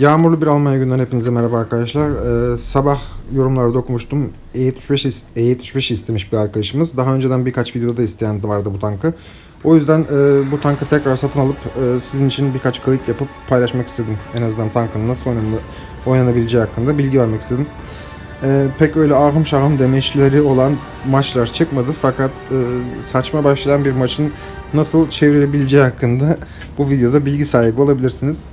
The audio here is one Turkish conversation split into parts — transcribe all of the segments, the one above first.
Yağmurlu bir Almanya günden hepinize merhaba arkadaşlar. Ee, sabah yorumlarda okumuştum. E75, is- E75 istemiş bir arkadaşımız. Daha önceden birkaç videoda isteyen de vardı bu tankı. O yüzden e, bu tankı tekrar satın alıp e, sizin için birkaç kayıt yapıp paylaşmak istedim. En azından tankın nasıl oynanı- oynanabileceği hakkında bilgi vermek istedim. E, pek öyle ahım şahım demeçleri olan maçlar çıkmadı fakat e, saçma başlayan bir maçın nasıl çevrilebileceği hakkında bu videoda bilgi sahibi olabilirsiniz.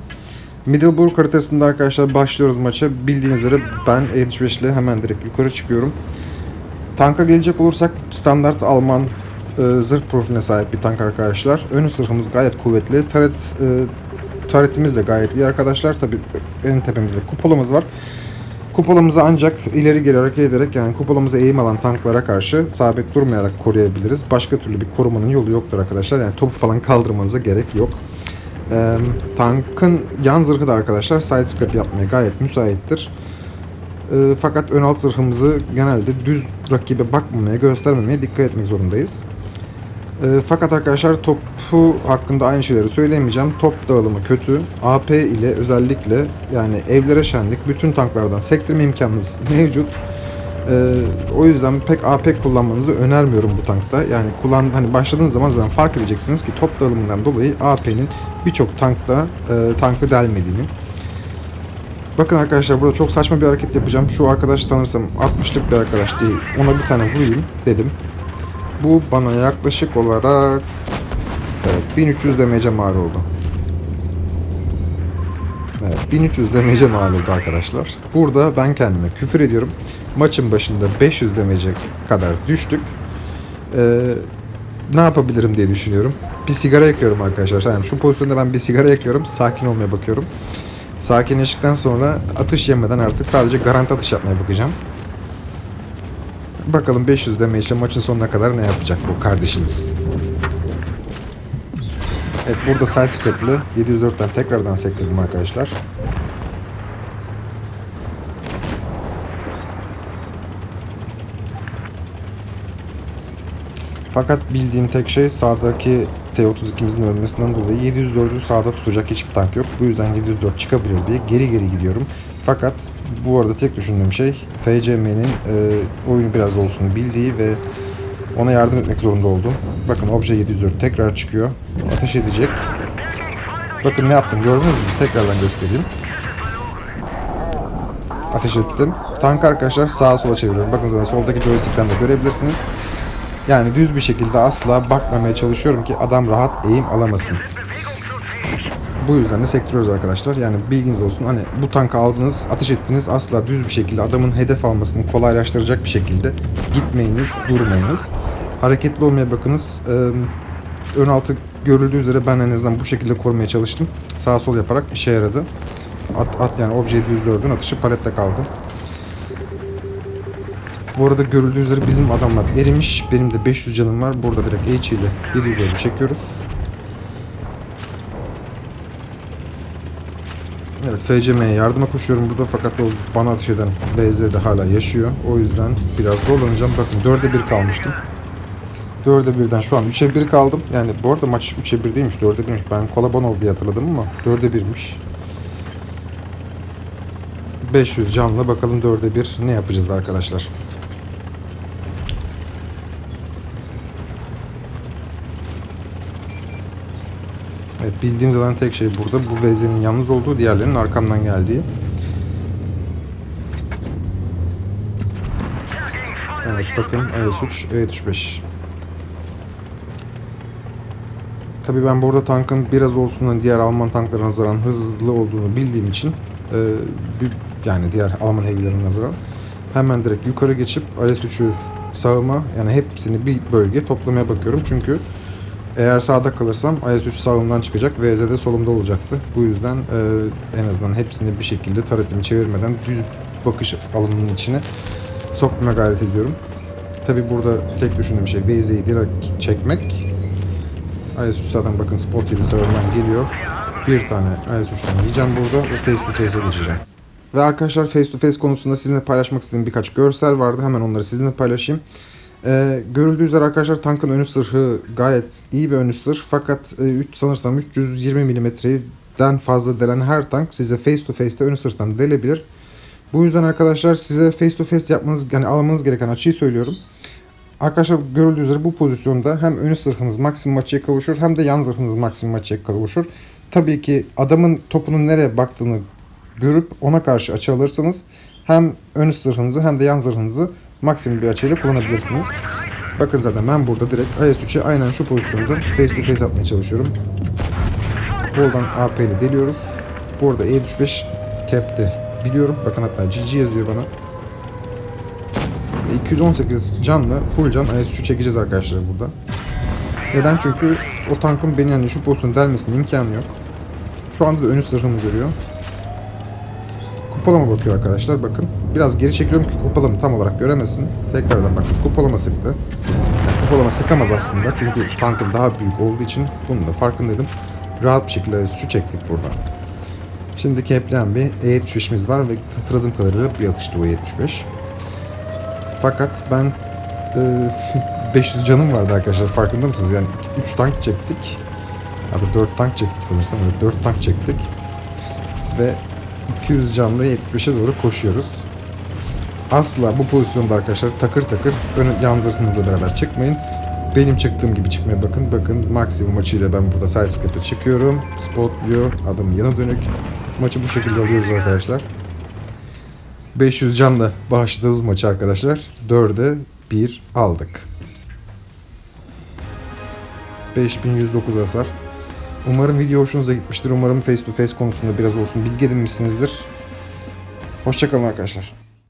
Middleburg haritasında arkadaşlar başlıyoruz maça. Bildiğiniz üzere ben E75 ile hemen direkt yukarı çıkıyorum. Tanka gelecek olursak standart Alman e, zırh profiline sahip bir tank arkadaşlar. Ön zırhımız gayet kuvvetli. Taret, e, taretimiz de gayet iyi arkadaşlar. Tabi en tepemizde kupolamız var. Kupolamızı ancak ileri geri hareket ederek yani kupolamıza eğim alan tanklara karşı sabit durmayarak koruyabiliriz. Başka türlü bir korumanın yolu yoktur arkadaşlar. Yani topu falan kaldırmanıza gerek yok. Ee, tankın yan zırhı da arkadaşlar side scope yapmaya gayet müsaittir. Ee, fakat ön alt zırhımızı genelde düz rakibe bakmamaya, göstermemeye dikkat etmek zorundayız. Ee, fakat arkadaşlar topu hakkında aynı şeyleri söyleyemeyeceğim. Top dağılımı kötü. AP ile özellikle yani evlere şenlik bütün tanklardan sektirme imkanınız mevcut. Ee, o yüzden pek AP kullanmanızı önermiyorum bu tankta. Yani kullan hani başladığınız zaman zaten fark edeceksiniz ki top dağılımından dolayı AP'nin birçok tankta e, tankı delmediğini. Bakın arkadaşlar burada çok saçma bir hareket yapacağım. Şu arkadaş sanırsam 60'lık bir arkadaş değil. Ona bir tane vurayım dedim. Bu bana yaklaşık olarak evet, 1300 demece mal oldu. Evet, 1300 demece mal oldu arkadaşlar. Burada ben kendime küfür ediyorum. Maçın başında 500 demece kadar düştük. Ee, ne yapabilirim diye düşünüyorum. Bir sigara yakıyorum arkadaşlar. Yani şu pozisyonda ben bir sigara yakıyorum. Sakin olmaya bakıyorum. Sakinleştikten sonra atış yemeden artık sadece garanti atış yapmaya bakacağım. Bakalım 500 demeçle maçın sonuna kadar ne yapacak bu kardeşiniz. Evet burada side scope'lı 704'ten tekrardan sektirdim arkadaşlar. Fakat bildiğim tek şey sağdaki T-32'mizin ölmesinden dolayı 704'ü sağda tutacak hiçbir tank yok. Bu yüzden 704 çıkabilir diye geri geri gidiyorum. Fakat bu arada tek düşündüğüm şey FCM'nin e, oyunu biraz olsun bildiği ve ona yardım etmek zorunda oldum. Bakın obje 704 tekrar çıkıyor. Ateş edecek. Bakın ne yaptım gördünüz mü? Tekrardan göstereyim. Ateş ettim. Tank arkadaşlar sağa sola çeviriyorum. Bakın zaten soldaki joystick'ten de görebilirsiniz. Yani düz bir şekilde asla bakmamaya çalışıyorum ki adam rahat eğim alamasın. Bu yüzden de sektiriyoruz arkadaşlar. Yani bilginiz olsun. Hani bu tankı aldınız, ateş ettiniz asla düz bir şekilde adamın hedef almasını kolaylaştıracak bir şekilde gitmeyiniz, durmayınız. Hareketli olmaya bakınız. Ee, ön altı görüldüğü üzere ben en azından bu şekilde korumaya çalıştım. Sağ sol yaparak işe yaradı. At, at yani obje 704'ün atışı palette kaldı. Bu arada görüldüğü üzere bizim adamlar erimiş. Benim de 500 canım var. Burada direkt H ile 704'ü çekiyoruz. Evet FCM'ye yardıma koşuyorum burada fakat o bana ateş eden BZ de hala yaşıyor. O yüzden biraz zorlanacağım. Bakın 4'e 1 kalmıştım. 4'e 1'den şu an 3'e 1 kaldım. Yani bu arada maç 3'e 1 değilmiş 4'e 1'miş. Ben Kolabanov diye hatırladım ama 4'e 1'miş. 500 canla bakalım 4'e 1 ne yapacağız arkadaşlar. Bildiğim zaten tek şey burada bu VZ'nin yalnız olduğu diğerlerinin arkamdan geldiği. Evet bakın ES3, E35. Tabii ben burada tankın biraz olsun diğer Alman tanklarına nazaran hızlı olduğunu bildiğim için e, bir- yani diğer Alman heavy'lerine nazaran hemen direkt yukarı geçip IS-3'ü sağıma yani hepsini bir bölge toplamaya bakıyorum çünkü eğer sağda kalırsam IS-3 sağımdan çıkacak VZ de solumda olacaktı. Bu yüzden e, en azından hepsini bir şekilde taretimi çevirmeden düz bakış alanının içine sokmaya gayret ediyorum. Tabi burada tek düşündüğüm şey VZ'yi direkt çekmek. IS-3 zaten bakın Spot 7 sağından geliyor. Bir tane IS-3'ten yiyeceğim burada ve face to face'e geçeceğim. Ve arkadaşlar face to face konusunda sizinle paylaşmak istediğim birkaç görsel vardı. Hemen onları sizinle paylaşayım. Ee, görüldüğü üzere arkadaşlar tankın önü sırhı gayet iyi bir önü sırh fakat e, üç- sanırsam 320 milimetreyi 200'den fazla delen her tank size face to face'te ön sırttan delebilir. Bu yüzden arkadaşlar size face to face yapmanız yani almanız gereken açıyı söylüyorum. Arkadaşlar görüldüğü üzere bu pozisyonda hem ön zırhınız maksimum açıya kavuşur hem de yan zırhınız maksimum açıya kavuşur. Tabii ki adamın topunun nereye baktığını görüp ona karşı açı alırsanız hem ön zırhınızı hem de yan zırhınızı maksimum bir açıyla kullanabilirsiniz. Bakın zaten ben burada direkt IS-3'e aynen şu pozisyonda face to face atmaya çalışıyorum. Buradan AP ile deliyoruz. Bu arada E35 cap'te biliyorum. Bakın hatta GG yazıyor bana. Ve 218 canlı full can IS-3'ü çekeceğiz arkadaşlar burada. Neden? Çünkü o tankın beni yani şu pozisyonu delmesinin imkanı yok. Şu anda da ön üst zırhımı görüyor. Kupalama bakıyor arkadaşlar bakın. Biraz geri çekiliyorum ki kupalama tam olarak göremesin. Tekrardan bakın kupalama sıktı. Yani kupalama sıkamaz aslında çünkü tankın daha büyük olduğu için bunun da farkındaydım. Rahat bir şekilde su çektik buradan. Şimdi kepleyen bir E75'imiz var ve hatırladığım kadarıyla bir atıştı o E75. Fakat ben e, 500 canım vardı arkadaşlar farkında mısınız? Yani 3 tank çektik. Hatta 4 tank çektik sanırsam. Evet 4 tank çektik. Ve 200 canlı 75'e doğru koşuyoruz. Asla bu pozisyonda arkadaşlar takır takır ön yan zırhınızla beraber çıkmayın. Benim çıktığım gibi çıkmaya bakın. Bakın maksimum açıyla ben burada side scope'da çıkıyorum. Spot view, adamın yana dönük. Maçı bu şekilde alıyoruz arkadaşlar. 500 canla bağışladığımız maçı arkadaşlar 4'e 1 aldık. 5109 hasar. Umarım video hoşunuza gitmiştir. Umarım face to face konusunda biraz olsun bilgi edinmişsinizdir. Hoşçakalın arkadaşlar.